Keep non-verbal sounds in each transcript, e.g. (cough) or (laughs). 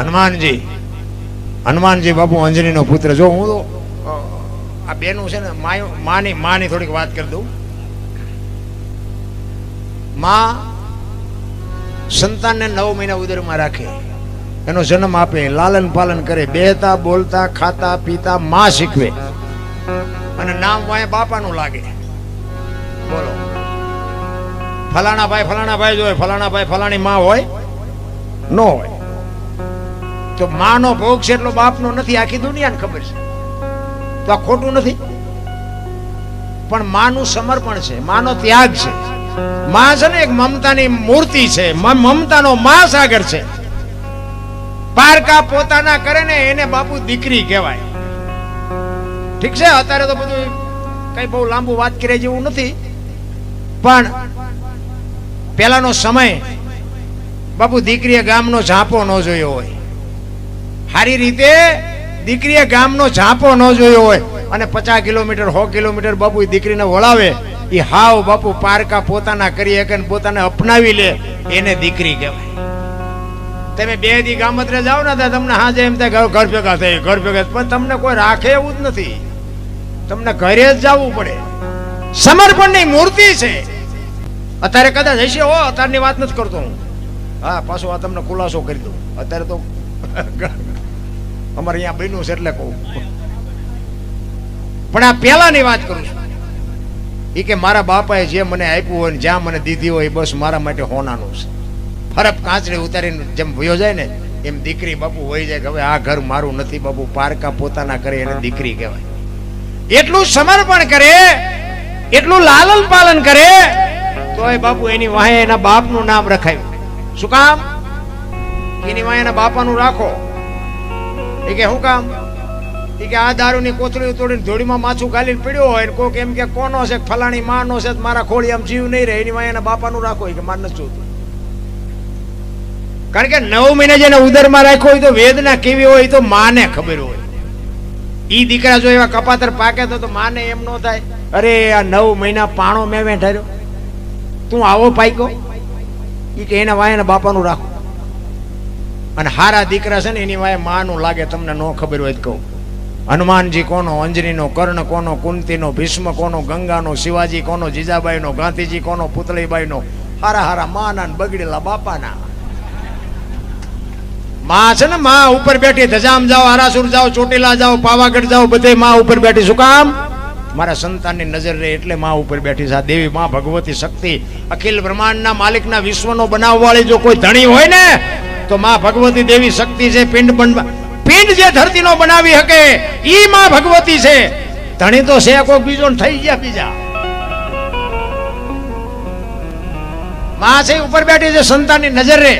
હનુમાનજી. હનુમાનજી બાપુ અંજનીનો પુત્ર. જો હું તો આ બેનું છે ને માની માની થોડીક વાત કરી દઉં. માં સંતાનને નવ મહિના ઉદરમાં રાખે. એનો જન્મ આપે, લાલન પાલન કરે, બેહતા, બોલતા, ખાતા, પીતા, માં શીખવે. અને નામ વાય બાપાનું લાગે. બોલો. ફલાણા ભાઈ ફલાણા ભાઈ જ હોય, ફલાણા ભાઈ, ફલાણી માં હોય, ન હોય. તો માનો ભોગ છે એટલો બાપનો નથી, આખી દુનિયાને ખબર છે. તો આ ખોટું નથી? પણ માનું સમર્પણ છે, માનો ત્યાગ છે. માં છે ને એક મમતાની મૂર્તિ છે મમતાનો માં મહાસાગર છે. પારકા પોતાના કરે ને એને બાપુ દીકરી કહેવાય. ઠીક છે, અત્યારે તો બધું કઈ બહુ લાંબુ વાત કરે જેવું નથી. પણ પેલાનો સમય બાપુ દીકરીએ ગામનો ઝાંપો ન જોયો હોય. સારી રીતે દીકરીએ ગામનો ઝાંપો ન જોયો હોય અને પચાસ કિલોમીટર, સો કિલોમીટર બાપુ દીકરીને વળાવે એ હાવ બાપુ પારકા પોતાના કરી શકે પોતાને અપનાવી લે, એને દીકરી કહેવાય. તમે બે દી ગામત્રે જાઓ ને ત્યાં તમને હાજે એમ થાય ઘર ભેગા થઈ, ઘર ભેગા પણ તમને કોઈ રાખે એવું જ નથી. તમને ઘરે જ જવું પડે. સમર્પણની મૂર્તિ છે. અત્યારે કદાચ હશે, હો, અત્યારની વાત નથી કરતો હું. હા, પાછો આ તમને ખુલાસો કરી દઉં. અત્યારે તો (laughs) અમારે અહીંયા બન્યું છે એટલે કહું. પણ આ પહેલાની વાત કરું છું. એ કે મારા બાપાએ જે મને આપ્યું હોય ને જ્યાં મને દીધી હોય એ બસ મારા માટે હોનાનું છે. ફરક કાંચડી ઉતારીને જેમ વયો જાય ને, એમ દીકરી બાપુ હોય જાય કે હવે આ ઘર મારું નથી બાપુ, પારકા પોતાના કરે એને દીકરી કહેવાય. એટલું સમર્પણ કરે, એટલું લાલન પાલન કરે, તોય બાપુ એની વાહે એના બાપનું નામ રખાયું. શું કામ? એની એના બાપાનું રાખો. એ કે શું કામ? એ કે આ દારૂની કોથળી તોડીને ધોળીમાં માછું ગાલીને પીડ્યો હોય ને કોક એમ કે કોનો છે ફલાણી માનો છે મારા ખોળી આમ જીવ નહીં રહે, એની એના બાપાનું રાખો. એ કે માર નથી જોતું. કારણ કે નવ મહિને જેને ઉદરમાં રાખ્યો હોય તો વેદના કેવી હોય તો માને ખબર હોય. ઈ દીકરા જો એવા કપાતર પાકે તો માને એમ નો થાય. અરે, આ નવ મહિના પાણો મેં વેઠાર્યો તું આવો પાક્યો ઈ કે એના વાયના બાપાનું રાખો. અને હારા દીકરા છે ને, એની વાય માનું લાગે, તમને ન ખબર હોય કહું. હનુમાનજી કોનો, અંજનીનો, કર્ણ કોનો, કુંતીનો, ભીષ્મ કોનો, ગંગાનો, શિવાજી કોનો, જીજાબાઈનો, ગાંધીજી કોનો, પુતળીબાઈનો, હારા હારા માના બગડેલા બાપાના. માં છે ને, માં ઉપર બેઠી, ધજામ જાઓ, હરાસુર જાઓ, ચોટીલા જાઓ, પાવાગઢ જાઓ, બધે માં ઉપર બેઠી. શું કામ? મારા સંતાનની નજર રહે એટલે માં ઉપર બેઠી છે. આ દેવી માં ભગવતી શક્તિ, અખિલ બ્રહ્માંડના માલિકના વિશ્વનો બનાવવાળી જો કોઈ ધણી હોય ને તો માં ભગવતી દેવી શક્તિ છે, પિંડ પિંડ જે ધરતીનો બનાવી શકે, ઈ માં ભગવતી છે. ધણી તો છે કોઈ બીજો થઈ ગયા બીજા. માં છે ઉપર બેઠી છે, સંતાનની નજર રે.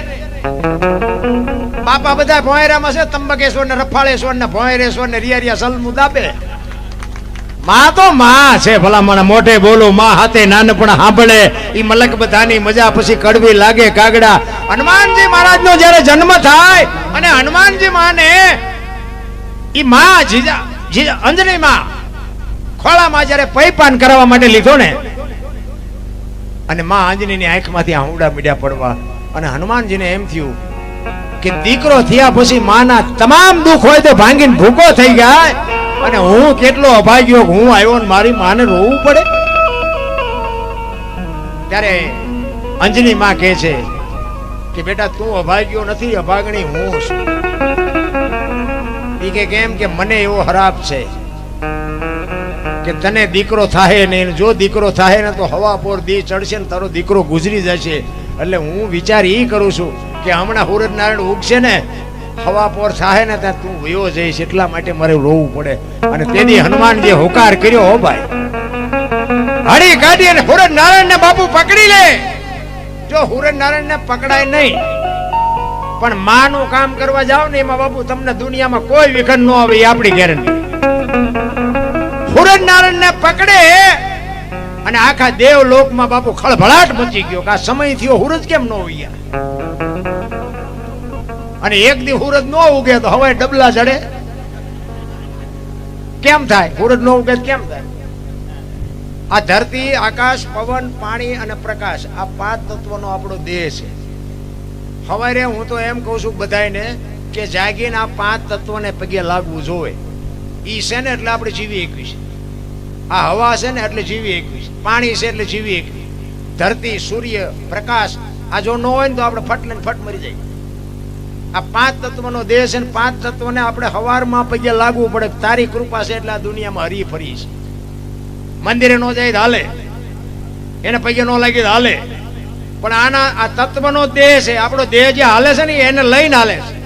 બાપા બધા ભોયરામાં છે તંબકેશ્વર ને રફાળેશ્વર ને ભોયરેશ્વર ને રિયા સલમુ દાબે માં તો માં છે ભલામણ, મોઢે બોલો, માં હાથે નાનપણ સાંભળે. ઈ મલક બધાની મજા પછી કડવી લાગે કાગડા. હનુમાનજી મહારાજ નો જયારે જન્મ થાય, અને હનુમાનજી માને, ઈ માં જીજા જીજા, અંજની માં, ખોળામાં જયારે પૈપાન કરવા માટે લીધો ને, અને માં આંજનીની આંખમાંથી આહુડા મીડ્યા પડવા. અને હનુમાનજીને એમ થયું કે દીકરો થયા પછી માના તમામ દુઃખ હોય તો ભાંગીને ભૂકો થઈ ગયા અને હું કેટલો અભાગ્યો હું આવ્યો ને મારી માને રોવું પડે? ત્યારે અંજની માં કહે છે કે, બેટા, તું અભાગ્યો નથી, અભાગણી હું છું. ઈ કે, કેમ કે મને એવો હરાપ છે કે તને દીકરો થાય ને જો દીકરો થાય ને તો હવા પોર દી ચડશે ને તારો દીકરો ગુજરી જશે. એટલે હું વિચાર એ કરું છું કે હમણાં હુરજ નારાયણ ઉગશે ને હવા પોર થાય ને ત્યાં તું વયો જઈશ, એટલા માટે મારે રોવું પડે. અને તેની હનુમાન જે હોકાર કર્યો, હો ભાઈ. હળી કાઢી અને હુરન નારાયણ ને બાપુ પકડી લે. જો હુરન નારાયણ ને પકડાય નહીં, પણ માનું કામ કરવા જાવ ને એમાં બાપુ તમને દુનિયામાં કોઈ વિઘન ન આવે આપણી ગેરંટી. હુરન નારાયણ ને પકડે અને આખા દેવ લોકમાં બાપુ ખળભળાટ મચી ગયો કે આ સમય થયો હુરજ કેમ ન અને એક દી હુરજ ન ઉગે તો હવાય ડબલા ચડે કેમ થાય? હુરજ ન ઉગે કેમ થાય? આ ધરતી, આકાશ, પવન, પાણી અને પ્રકાશ, આ પાંચ તત્વનો આપણો દેહ છે. હવારે હું તો એમ કહું છું બધાયને કે જાગીને આ પાંચ તત્વોને પગે લાગવું જોવે ઈ છે ને એટલે આપણે જીવી એકવીશ આ હવા છે ને એટલે જીવી એકવીશ પાણી છે એટલે જીવી એકવીશ ધરતી, સૂર્ય, પ્રકાશ, આ જો ન હોય ને તો આપણે ફટ લઈને ફટ મરી જાય આ પાંચ તત્વનો દેહ છે પાંચ તત્વને આપણે હવારમાં પગે લાગવું પડે. તારી કૃપા છે એટલે આ દુનિયામાં હરી ફરી છે. મંદિરે ન જાય હાલે. એને પગે ન લાગી હાલે. પણ આના, આ તત્વનો દેહ છે, આપણો દેહ જે હાલે છે ને, એને લઈને હાલે છે.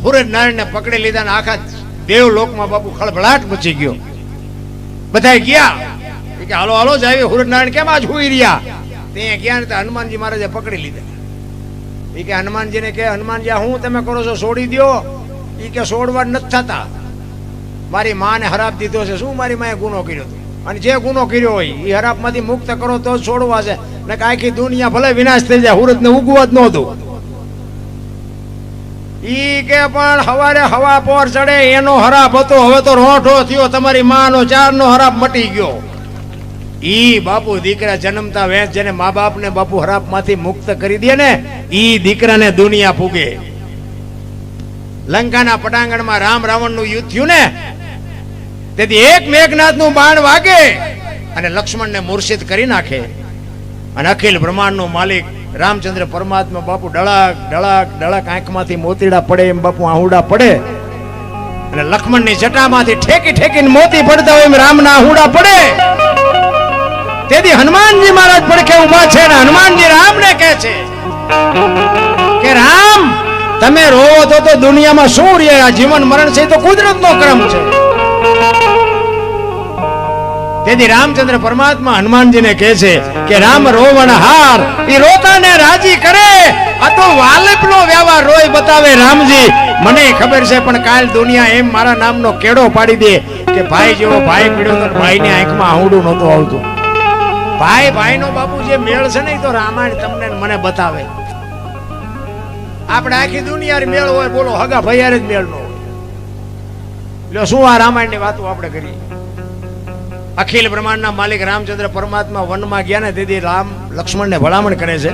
હુરજ નારાયણને પકડી લીધા ને આખા દેવ લોકમાં બાપુ ખળભળાટ મચી ગયો. બધા ગયા. કે, હાલો હાલો જાય હુરજ નારાયણ કેમ આજ હુઈ રહ્યા? ત્યાં ગયા ને હનુમાનજી મહારાજે પકડી લીધા. એ કે હનુમાનજીને કે હનુમાનજી હું તમે કરો છો? છોડી દ્યો. એ કે છોડવા નથી થતા. મારી માને હરાપ દીધો છે. શું મારી માએ ગુનો કર્યો હતો અને જે ગુનો કર્યો હોય એ હરાપમાંથી મુક્ત કરો તો છોડવા છે. ને કે આખી દુનિયા ભલે વિનાશ થઈ જાય, હુરતને ઉગવા જ નહોતું ઈ કે, પણ હવારે હવા પોર ચડે, એનો હરાપ હતો. હવે તો રોઠો થયો. તમારી માનો ચારનો હરાપ મટી ગયો. ઈ બાપુ દીકરા જન્મતા વેચ જેને મા બાપને બાપુ હરાપમાંથી મુક્ત કરી દે ને, ઈ દીકરાને દુનિયા પૂગે લંકાના પટાંગણમાં રામ રાવણનું યુદ્ધ થયું ને, તેથી એક મેઘનાથનું બાણ વાગે અને લક્ષ્મણને મૂર્છિત કરી નાખે. અને અખિલ બ્રહ્માંડનો માલિક રામચંદ્ર પરમાત્મા બાપુ ડળક ડળક ડળક આંખમાંથી મોતીડા પડે એમ બાપુ આહુડા પડે. અને લક્ષ્મણની જટામાંથી ઠેકી ઠેકીને મોતી પડતા હોય એમ રામના આહુડા પડે. તેથી હનુમાનજી મહારાજ પડખે ઊભા છે અને હનુમાનજી રામને કહે છે કે રામ, તમે રોવો તો તો દુનિયામાં શું રે આ જીવન મરણ છે તો કુદરતનો ક્રમ છે. તેથી રામચંદ્ર પરમાત્મા હનુમાનજીને કહે છે કે રામ રોવણ હાર એ રોતાને રાજી કરે, આ તો વાલપનો વ્યવહાર રોય બતાવે રામજી. મને ખબર છે, પણ કાલ દુનિયા એમ મારા નામનો કેડો પાડી દે કે ભાઈ જેવો ભાઈ પીડ્યો તો ભાઈની આંખમાં આવડું નહોતું આવતું. ભાઈ, ભાઈનો બાપુ જે મેળ છે ને તો રામાયણ તમને મને બતાવે. આપણે આખી દુનિયા મેળ હોય, બોલો, હગા ભૈયાર જ મેળ નો હોય. લ્યો, શું આ રામાયણની વાતો આપણે કરીએ? અખિલ બ્રહ્માંડના માલિક રામચંદ્ર પરમાત્મા વનમાં ગયા ને તેથી રામ લક્ષ્મણને ભલામણ કરે છે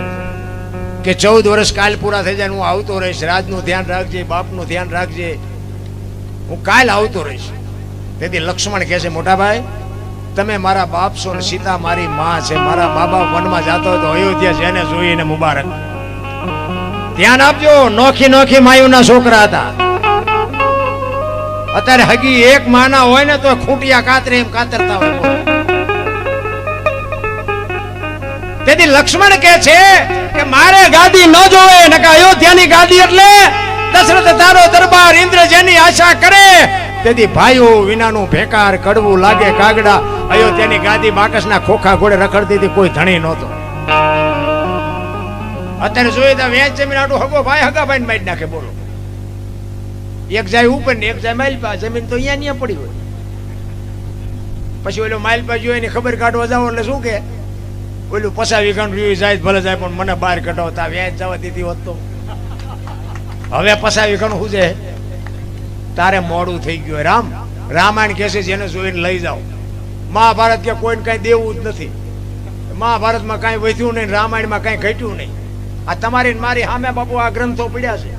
કે ચૌદ વર્ષ કાલ પૂરા થઈ જાય હું આવતો રહીશ, રાજનું ધ્યાન રાખજે, બાપનું ધ્યાન રાખજે. હું કાલ આવતો રહીશ. તેથી લક્ષ્મણ કહે છે, મોટા ભાઈ તમે મારા બાપ છો ને સીતા મારી માં છે. મારા મા બાપ વનમાં જતો તો અયોધ્યા જેને જોઈને મુબારક. ધ્યાન આપજો, નોખી નોખી માયુના છોકરા હતા. અત્યારે હગી એક માના હોય ને તો ખૂંટિયા કાતરે એમ કાતરતા હોય. તેથી લક્ષ્મણ કે છે કે મારે ગાદી ન જોવે, ને કે અયોધ્યાની ગાદી એટલે દશરથ તારો દરબાર ઇન્દ્ર જેની આશા કરે. તેથી ભાઈઓ વિનાનું ભેકાર કડવું લાગે કાગડા. અયોધ્યાની ગાદી બાકસના ખોખા ઘોડે રખડતી હતી, કોઈ ધણી નહોતો. અત્યારે જોઈએ તો વેચ જમીન આટલું હગો ભાઈ હગા ભાઈ મારી નાખે, બોલો. એક જાય ઉપર ને એક જાય માઇલ પા જમીન તો અહીંયા ને પડી હોય. પછી ઓલો માઇલ પા જોઈ એની ખબર કાઢવા જાવ એટલે શું કે? ઓલું પસાવી રહ્યું જાય ભલે જાય, પણ મને બહાર કઢાવતા વ્યાજ જવા દીધી હોત તો. હવે પસાવી વીઘાનું શું છે? તારે મોડું થઈ ગયું રામ. રામાયણ કહેશે જેને જોઈને લઈ જાઓ. મહાભારત કે કોઈને કાંઈ દેવું જ નથી. મહાભારતમાં કાંઈ વધ્યું નહીં, રામાયણમાં કાંઈ ઘટ્યું નહીં. આ તમારી મારી સામે બાપુ આ ગ્રંથો પડ્યા છે.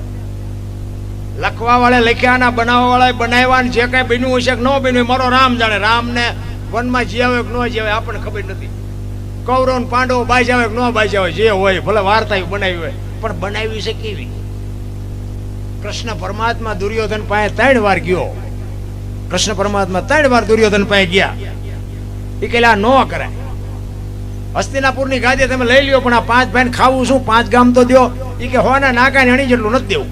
લખવા વાળા લખ્યાના બનાવવા વાળા બનાવ્યા જે કઈ બન્યું હશે કે ન બન્યું મારો રામ જાણે. રામને વનમાં જીવે કે ન જીવે આપણને ખબર નથી. કૌરવ પાંડવો બાઈ આવે કે ન બાઈ આવે, જે હોય, ભલે વાર્તા બનાવી હોય. પણ બનાવી છે કેવી? કૃષ્ણ પરમાત્મા દુર્યોધન પાસે ત્રણ વાર ગયો. કૃષ્ણ પરમાત્મા ત્રણ વાર દુર્યોધન પાસે ગયા. એ કહેલા ન કરાય હસ્તિનાપુરની ગાદી તમે લઈ લ્યો, પણ આ પાંચ ભાઈને ખાવું શું? પાંચ ગામ તો દો એ કે હોના નાકા ને હણી જેટલું નથી દેવું.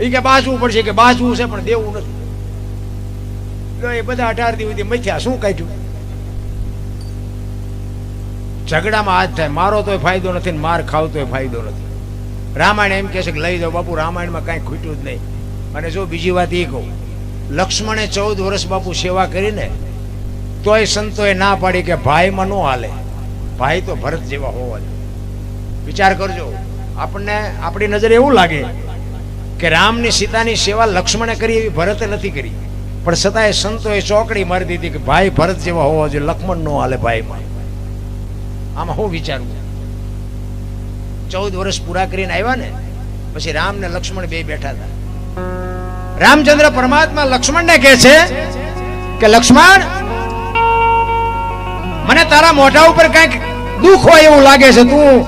એ કે બાસવું પડશે. કે બાસવું છે, પણ દેવું નથી. એ બધા અઢાર દિવસથી મથ્યા, શું કાઢ્યું? ઝઘડામાં હાથ થાય. મારો તોય ફાયદો નથી ને માર ખાવ તોય ફાયદો નથી. રામાયણ એમ કહે છે કે, લઈ જાઓ બાપુ, રામાયણમાં કાંઈ ખૂટ્યું જ નહીં. અને જો બીજી વાત એ કહું, લક્ષ્મણે ચૌદ વર્ષ બાપુ સેવા કરીને તોય સંતોએ ના પાડી કે ભાઈમાં ન હાલે. ભાઈ તો ભરત જેવા હોવા જોઈએ. વિચાર કરજો. આપણને, આપણી નજરે એવું લાગે કે રામની સીતાની સેવા લક્ષ્મણે કરી એવી ભરતે નથી કરી. પણ છતાંય સંતોએ ચોકડી મારી દીધી કે ભાઈ ભરત જેવા હોવા જોઈએ, લક્ષ્મણ નો હાલે ભાઈમાં. આમાં હું વિચારું? ચૌદ વર્ષ પૂરા કરીને આવ્યા ને, પછી રામ ને લક્ષ્મણ બે બેઠા હતા. રામચંદ્ર પરમાત્મા લક્ષ્મણને કહે છે કે, લક્ષ્મણ મને તારા મોઢા ઉપર કંઈક દુઃખ હોય એવું લાગે છે, તું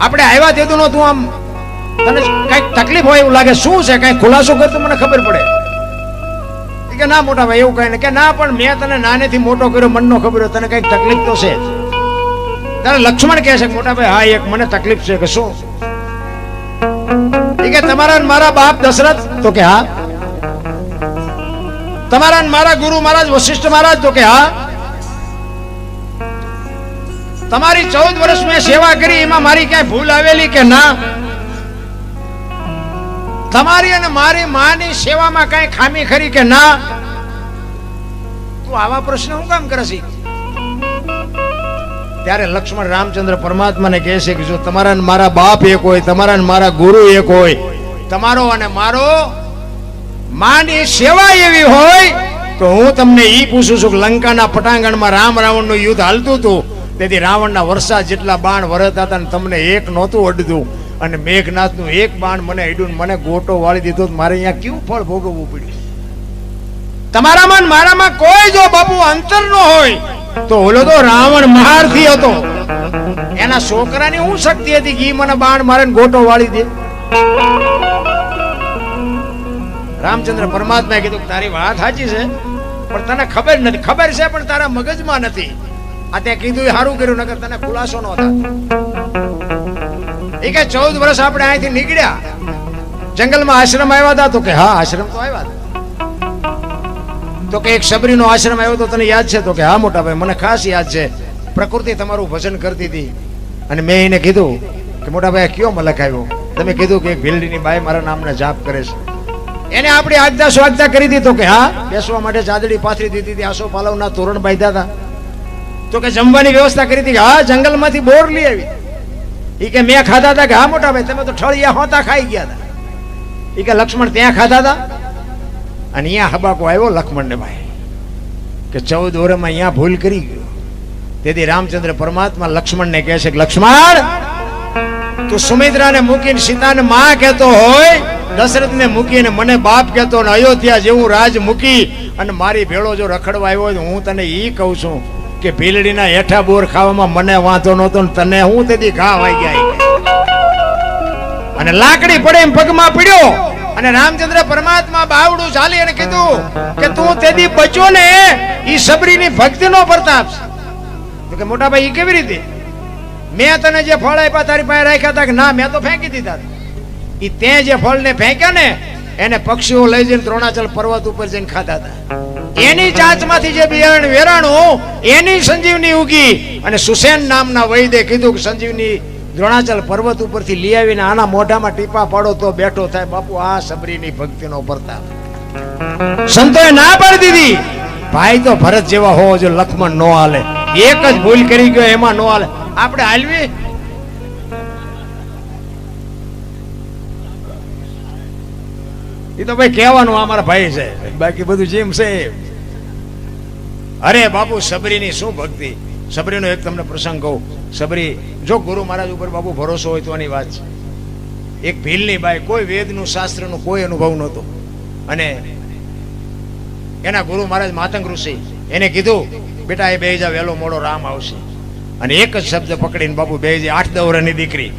આપણે આવ્યા તેતું તું આમ તને કંઈક તકલીફ હોય એવું લાગે. શું છે, કઈ ખુલાસો કર તો મને ખબર પડે. કે ના મોટા ભાઈ, એવું કઈ ને કે ના, પણ મેં તને નાનેથી મોટો કર્યો, મનનો ખબર તને કંઈક તકલીફ તો છે તારે લક્ષ્મણ કહે છે, મોટા ભાઈ, હા, એક મને તકલીફ છે, કે શું? કે તમારા મારા બાપ દશરથ? તો કે હા. તમારા મારા ગુરુ મહારાજ, વશિષ્ઠ મહારાજ? તો કે હા. તમારી ચૌદ વર્ષ મેં સેવા કરી, એમાં મારી ક્યાંય ભૂલ આવેલી કે ના? તમારી અને મારી માની સેવામાં કઈ ખામી ખરી કે ના? તું આવા પ્રશ્ન હું કામ કરે છે? ત્યારે લક્ષ્મણ રામચંદ્ર પરમાત્માને કહે છે કે જો તમારા મારા બાપ એક હોય, તમારા મારા ગુરુ એક હોય, તમારો અને મારો માની સેવા એવી હોય, તો હું તમને ઈ પૂછું છું કે લંકાના પટાંગણમાં રામ રાવણનું યુદ્ધ હાલતું હતું. તેથી રાવણના વર્ષા જેટલા બાણ વરતા હતા તમને એક નહોતું અડધું. અને મેઘનાથનું એક બાણ મને અડ્યું મને ગોટો વાળી દીધો મારે અહીંયા કેવું ફળ ભોગવવું પડ્યું? તમારામાં મારામાં કોઈ જો બાપુ અંતર ન હોય, તો ઓલો તો રાવણ મહારથી હતો. એના છોકરાની હું શક્તિ હતી કે મને બાણ મારે ગોટો વાળી દે? રામચંદ્ર પરમાત્માએ કીધું તારી વાત સાચી છે, પણ તને ખબર નથી. ખબર છે, પણ તારા મગજમાં નથી. આ તે કીધું સારું કર્યું, નકર તને ખુલાસો ન થાય. એ કે ચૌદ વર્ષ આપણે અહીંથી નીકળ્યા. જંગલમાં આશ્રમ આવ્યા હતા, તો કે હા, આશ્રમ તો આવ્યા હતા. તો કે એક શબરીનો આશ્રમ આવ્યો તો તને યાદ છે? તો કે હા, મોટા ભાઈ, મને ખાસ યાદ છે. પ્રકૃતિ તમારું ભજન કરતી હતી. અને મેં એને કીધું કે, મોટા ભાઈ કયો મલક આવ્યો? તમે કીધું કે, એક ભીલડીની બાઈ મારા નામને જાપ કરે છે. એને આપણી આજ્ઞા સ્વાજ્ઞા કરી દીધો કે હા, બેસવા માટે ચાદડી પાથરી દીધી હતી, આસો પાલવના તોરણ બાંધ્યા હતા. તો કે જમવાની વ્યવસ્થા કરી હતી કે, હા, જંગલમાંથી બોર લઈ આવી. ઈ કે, મેં ખાધા હતા કે, હા, મોટા ભાઈ, તમે તો ઠળિયા હોતા ખાઈ ગયા હતા ઈ કે, લક્ષ્મણ ત્યાં ખાધા હતા અને અહીંયા હબાકો આવ્યો લક્ષ્મણને ભાઈ. કે ચૌદ ઓરમાં અહીંયા ભૂલ કરી ગયો. તેથી રામચંદ્ર પરમાત્મા લક્ષ્મણને કહે છે લક્ષ્મણ, તું સુમિત્રાને મૂકીને સીતાને માં કહેતો હોય, દશરથને મૂકીને મને બાપ કહેતો ને અયોધ્યા જેવું રાજ મૂકી અને મારી ભેળો જો રખડવા આવ્યો હોય હું તને એ કહું છું. કે ભીલડીના હેઠા બોર ખાવામાં મને વાંધો નહોતો ને તને હું તેથી ઘા વાઈ જાય અને લાકડી પડે એમ પગમાં પડ્યો. અને રામચંદ્ર પરમાત્મા બાવડું ચાલી અને કીધું કે તું તેથી બચ્યો ને એ સબરીની ભક્તિનો પ્રતાપ છે. કે મોટા ભાઈ કેવી રીતે? મેં તને જે ફળ આપ્યા તારી પાસે રાખ્યા હતા કે ના, મેં તો ફેંકી દીધા એ તે જે ફળને ફેંક્યા ને એને પક્ષીઓ લઈ જઈને દ્રોણાચલ પર્વત ઉપર જઈને ખાતા હતા. એની ચાંચમાંથી જે બિયારણ વેરાણું, એની સંજીવની ઉગી અને સુસેન નામના વૈદે કીધું કે સંજીવની દ્રોણાચલ પર્વત ઉપરથી લઈ આવીને આના મોઢામાં ટીપા પાડો તો બેઠો થાય. બાપુ, આ સબરીની ભક્તિનો પ્રતાપ. સંતોએ ના પાડી દીધી. ભાઈ તો ભરત જેવા હોવો જો લખમણ નો હાલે. એક જ ભૂલ કરી ગયો, એમાં નો હાલે. આપણે હાલવી? તો ભાઈ કહેવાનું અમારા ભાઈ છે. બાકી બધું જેમ છે અરે બાપુ, સબરીની શું ભક્તિ? સબરીનો એક તમને પ્રસંગ કહું. સબરી, જો ગુરુ મહારાજ ઉપર બાપુ ભરોસો હોય તો આની વાત છે. એક ભીલની બાઈ, કોઈ વેદનું શાસ્ત્રનું કોઈ અનુભવ નહોતો. અને એના ગુરુ મહારાજ માતંગ ઋષિ, એને કીધું, બેટા, એ બેજા વહેલો મોડો રામ આવશે. અને એક જ શબ્દ પકડીને બાપુ બે આઠ દવરની દીકરી.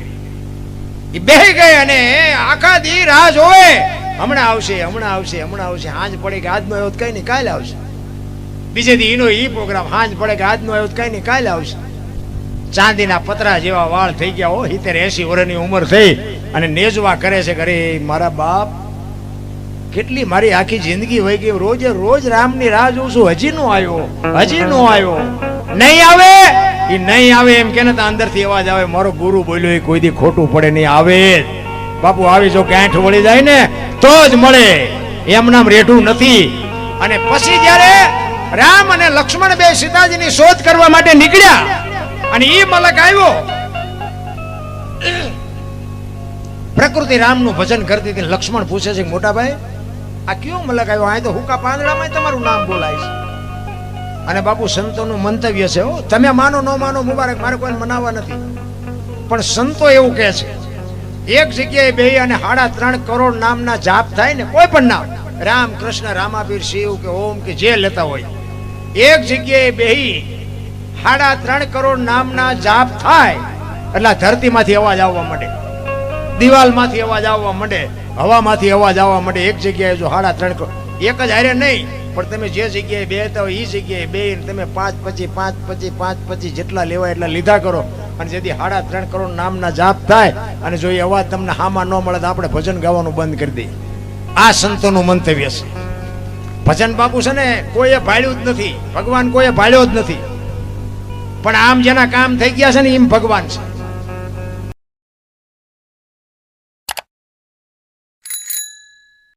એ બે ગઈ અને આખા દી રાહ જોવે. હમણાં આવશે હમણાં આવશે હમણાં આવશે. હાંજ પડે કે આજનો આવ્યો કઈ નહીં, કાલે આવશે. બીજે દી એનો પ્રોગ્રામ હાંજ પડે કે આજનો આવ્યો કઈ નહીં, કાલે આવશે. ચાંદીના પતરા જેવા વાળ થઈ ગયા હો, સિત્તેર એસી વર્ષની ઉંમર થઈ અને નેજવા કરે છે ઘરે મારા બાપ, કેટલી મારી આખી જિંદગી વહી ગઈ. રોજે રોજ રામની રાહ જોઉં છું હજી નો આવ્યો, હજી નો આવ્યો. નહીં આવે? એ નહીં આવે એમ કે અંદરથી અવાજ આવે. મારો ગુરુ બોલ્યો, એ કોઈ દી ખોટું પડે નહીં. આવે. બાપુ, આવી જો ગાંઠ વળી જાય ને, તો જ મળે. એમ નામ રેઠું નથી. અને પછી જ્યારે રામ અને લક્ષ્મણ બે સીતાજીની શોધ કરવા માટે નીકળ્યા, અને એ મલક આવ્યો, પ્રકૃતિ રામનું ભજન કરતી હતી, લક્ષ્મણ પૂછે છે મોટાભાઈ મોટા ભાઈ, આ કયો મલક આવ્યો? આ તો હુકા પાંદડામાં તમારું નામ બોલાય છે. અને બાપુ, સંતોનું મંતવ્ય છે, હો, તમે માનો, ન માનો, મુબારક, મારે કોઈ મનાવવા નથી. પણ સંતો એવું કહે છે એક જગ્યાએ બે અને સાડા ત્રણ કરોડ નામના જાપ થાય ને કોઈ પણ નામ રામ કૃષ્ણ રામાવીર શિવ કે ઓમ કે જે લેતા હોય, એક જગ્યાએ બેહી સાડા ત્રણ કરોડ નામના જાપ થાય, એટલે ધરતીમાંથી અવાજ આવવા માંડે, દિવાલમાંથી અવાજ આવવા માંડે, હવામાંથી અવાજ આવવા માંડે, એક જગ્યાએ જો સાડા ત્રણ કરોડ, એક જ હારે નહીં, પણ તમે જે જગ્યાએ બેતા હોય એ જગ્યાએ બે તમે પાંચ પછી પાંચ પછી પાંચ પછી જેટલા લેવાય એટલા લીધા કરો અને જેથી સાડા ત્રણ કરોડ નામના જાપ થાય અને જો એ અવાજ તમને હામાં ન મળે તો આપણે ભજન ગાવાનું બંધ કરી દઈએ. આ સંતોનું મંતવ્ય છે. ભજન બાપુ છે ને, કોઈએ ભાળ્યું જ નથી. ભગવાન કોઈએ ભાળ્યો જ નથી. પણ આમ જેના કામ થઈ ગયા છે ને, એમ ભગવાન છે.